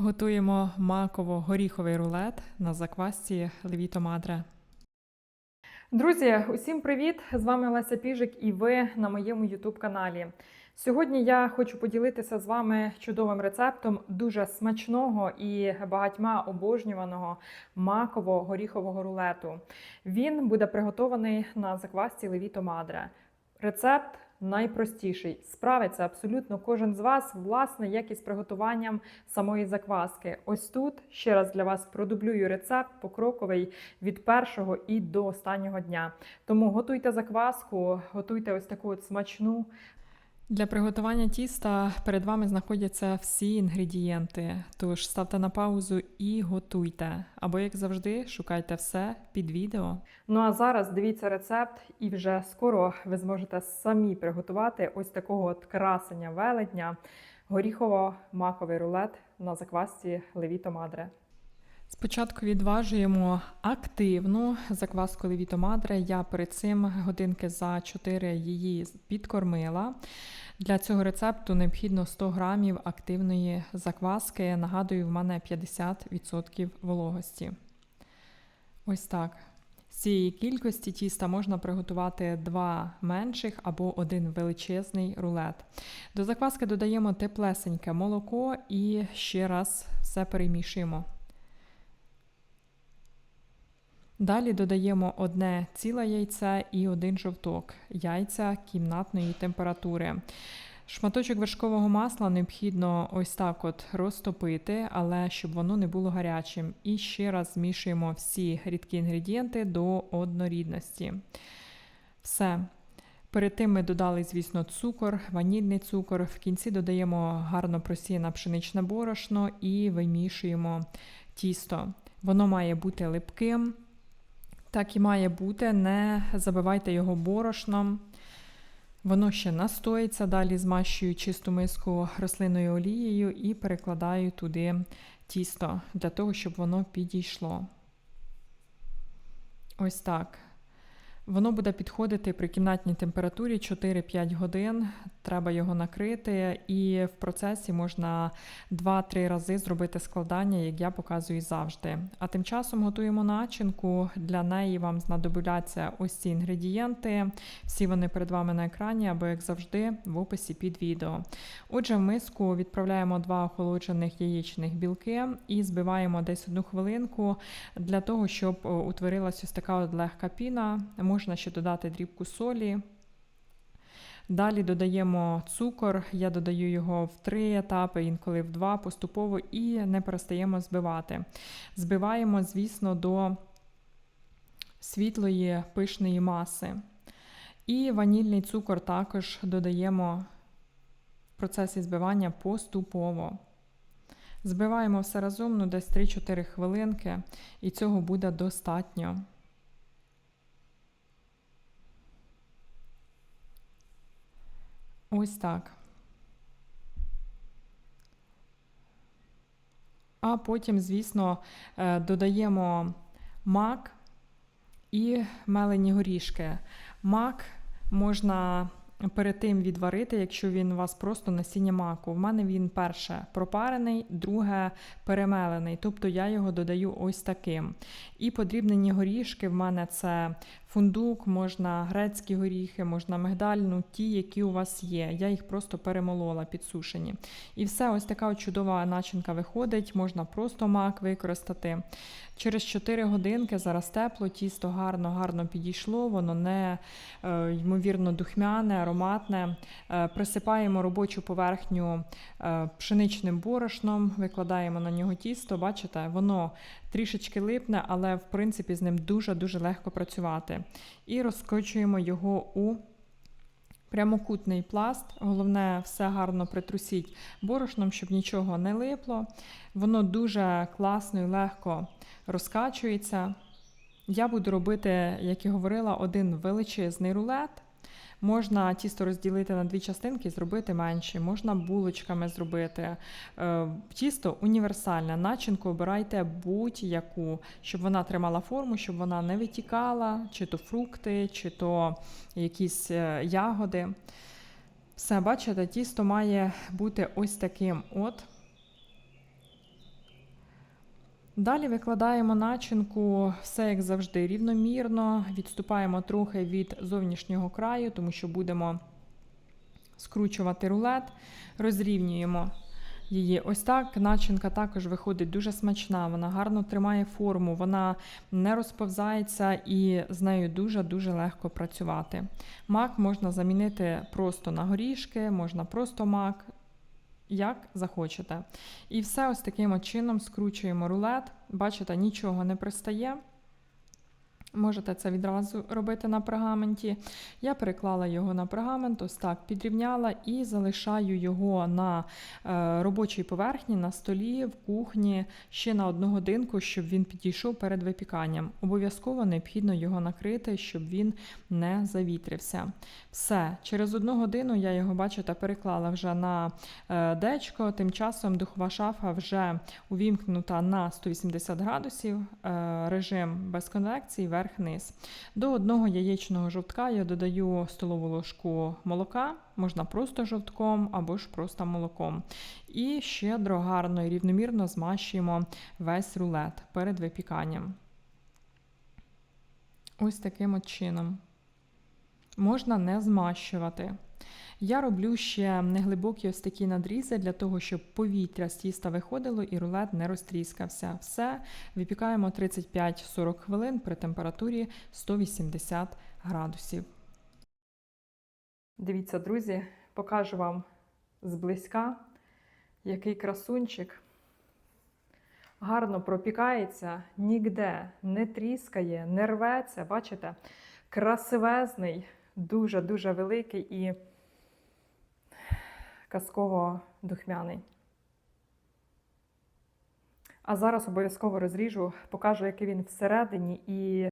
Готуємо маково-горіховий рулет на заквасці Левіто Мадре. Друзі, усім привіт! З вами Леся Піжик і ви на моєму YouTube каналі. Сьогодні я хочу поділитися з вами чудовим рецептом дуже смачного і багатьма обожнюваного маково-горіхового рулету. Він буде приготований на заквасці Левіто Мадре. Рецепт найпростіший. Справиться абсолютно кожен з вас, власне, як із приготуванням самої закваски. Ось тут ще раз для вас продублюю рецепт покроковий від першого і до останнього дня. Тому готуйте закваску, готуйте ось таку от смачну. Для приготування тіста перед вами знаходяться всі інгредієнти. Тож ставте на паузу і готуйте. Або, як завжди, шукайте все під відео. Ну а зараз дивіться рецепт, і вже скоро ви зможете самі приготувати ось такого от красення велетня горіхово-маковий рулет на заквасці Левіто Мадре. Спочатку відважуємо активну закваску Левіто Мадре. Я перед цим годинки за 4 її підкормила. Для цього рецепту необхідно 100 грамів активної закваски. Нагадую, в мене 50% вологості. Ось так. З цієї кількості тіста можна приготувати два менших або один величезний рулет. До закваски додаємо теплесеньке молоко і ще раз все перемішуємо. Далі додаємо одне ціле яйце і один жовток, яйця кімнатної температури. Шматочок вершкового масла необхідно ось так от розтопити, але щоб воно не було гарячим. І ще раз змішуємо всі рідкі інгредієнти до однорідності. Все. Перед тим ми додали, звісно, цукор, ванільний цукор. В кінці додаємо гарно просіяне пшеничне борошно і вимішуємо тісто. Воно має бути липким. Так і має бути, не забивайте його борошном. Воно ще настоїться, далі змащую чисту миску рослинною олією і перекладаю туди тісто, для того, щоб воно підійшло. Ось так. Воно буде підходити при кімнатній температурі 4-5 годин. Треба його накрити, і в процесі можна 2-3 рази зробити складання, як я показую завжди. А тим часом готуємо начинку. Для неї вам знадобляться ось ці інгредієнти. Всі вони перед вами на екрані, або, як завжди, в описі під відео. Отже, в миску відправляємо два охолоджених яєчних білки і збиваємо десь одну хвилинку для того, щоб утворилася ось така от легка піна. Можна ще додати дрібку солі. Далі додаємо цукор, я додаю його в три етапи, інколи в два поступово, і не перестаємо збивати. Збиваємо, звісно, до світлої пишної маси. І ванільний цукор також додаємо в процесі збивання поступово. Збиваємо все разом ну, десь 3-4 хвилинки, і цього буде достатньо. Ось так. А потім, звісно, е, додаємо мак і мелені горішки. Мак можна перед тим відварити, якщо він у вас просто насіння маку. В мене він перше пропарений, друге перемелений, тобто я його додаю ось таким. І подрібнені горішки в мене це фундук, можна грецькі горіхи, можна мигдаль, ну ті, які у вас є. Я їх просто перемолола підсушені. І все, ось така чудова начинка виходить, можна просто мак використати. Через 4 годинки зараз тепло, тісто гарно-гарно підійшло, воно не е, ймовірно духмяне, ароматне. Е, присипаємо робочу поверхню е, пшеничним борошном, викладаємо на нього тісто, бачите, воно трішечки липне, але в принципі з ним дуже-дуже легко працювати. І розкочуємо його у прямокутний пласт. Головне, все гарно притрусіть борошном, щоб нічого не липло. Воно дуже класно і легко розкачується. Я буду робити, як і говорила, один величезний рулет. Можна тісто розділити на дві частинки, зробити менші, можна булочками зробити. Е, тісто універсальне. Начинку обирайте будь-яку, щоб вона тримала форму, щоб вона не витікала, чи то фрукти, чи то якісь е, ягоди. Все, бачите, тісто має бути ось таким от. Далі викладаємо начинку, все як завжди, рівномірно, відступаємо трохи від зовнішнього краю, тому що будемо скручувати рулет, розрівнюємо її. Ось так начинка також виходить дуже смачна, вона гарно тримає форму, вона не розповзається і з нею дуже-дуже легко працювати. Мак можна замінити просто на горішки, можна просто мак, як захочете. І все ось таким чином скручуємо рулет. Бачите, нічого не пристає. Можете це відразу робити на пергаменті. Я переклала його на пергамент, ось так підрівняла і залишаю його на е, робочій поверхні, на столі, в кухні ще на одну годинку, щоб він підійшов перед випіканням. Обов'язково необхідно його накрити, щоб він не завітрився. Все, через одну годину я його, бачите, переклала вже на е, дечко. Тим часом духова шафа вже увімкнута на 180 градусів, е, режим без конвекції, верх-низ. До одного яєчного жовтка я додаю столову ложку молока, можна просто жовтком або ж просто молоком. І щедро, гарно і рівномірно змащуємо весь рулет перед випіканням. Ось таким от чином. Можна не змащувати. Я роблю ще неглибокі ось такі надрізи для того, щоб повітря з тіста виходило і рулет не розтріскався. Все, випікаємо 35-40 хвилин при температурі 180 градусів. Дивіться, друзі, покажу вам зблизька, який красунчик. Гарно пропікається, ніде не тріскає, не рветься. Бачите? Красивезний, дуже-дуже великий і казково духмяний. А зараз обов'язково розріжу, покажу, який він всередині. І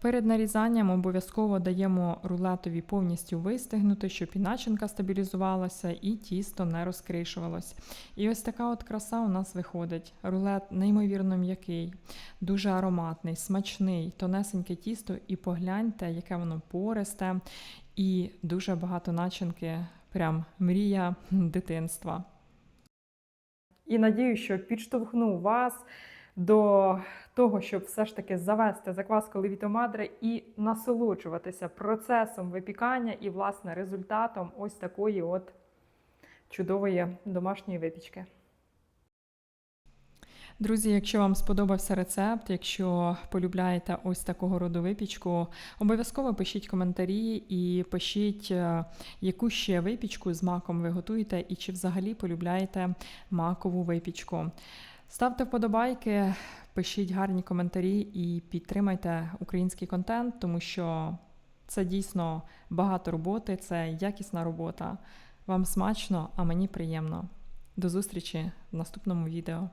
перед нарізанням обов'язково даємо рулетові повністю вистигнути, щоб і начинка стабілізувалася, і тісто не розкришувалось. І ось така от краса у нас виходить. Рулет неймовірно м'який, дуже ароматний, смачний, тонесеньке тісто, і погляньте, яке воно пористе, і дуже багато начинки прям мрія дитинства. І надію, що підштовхну вас до того, щоб все ж таки завести закваску левітомадре і насолоджуватися процесом випікання і, власне, результатом ось такої от чудової домашньої випічки. Друзі, якщо вам сподобався рецепт, якщо полюбляєте ось такого роду випічку, обов'язково пишіть коментарі і пишіть, е, яку ще випічку з маком ви готуєте, і чи взагалі полюбляєте макову випічку. Ставте вподобайки, пишіть гарні коментарі і підтримайте український контент, тому що це дійсно багато роботи, це якісна робота. Вам смачно, а мені приємно. До зустрічі в наступному відео.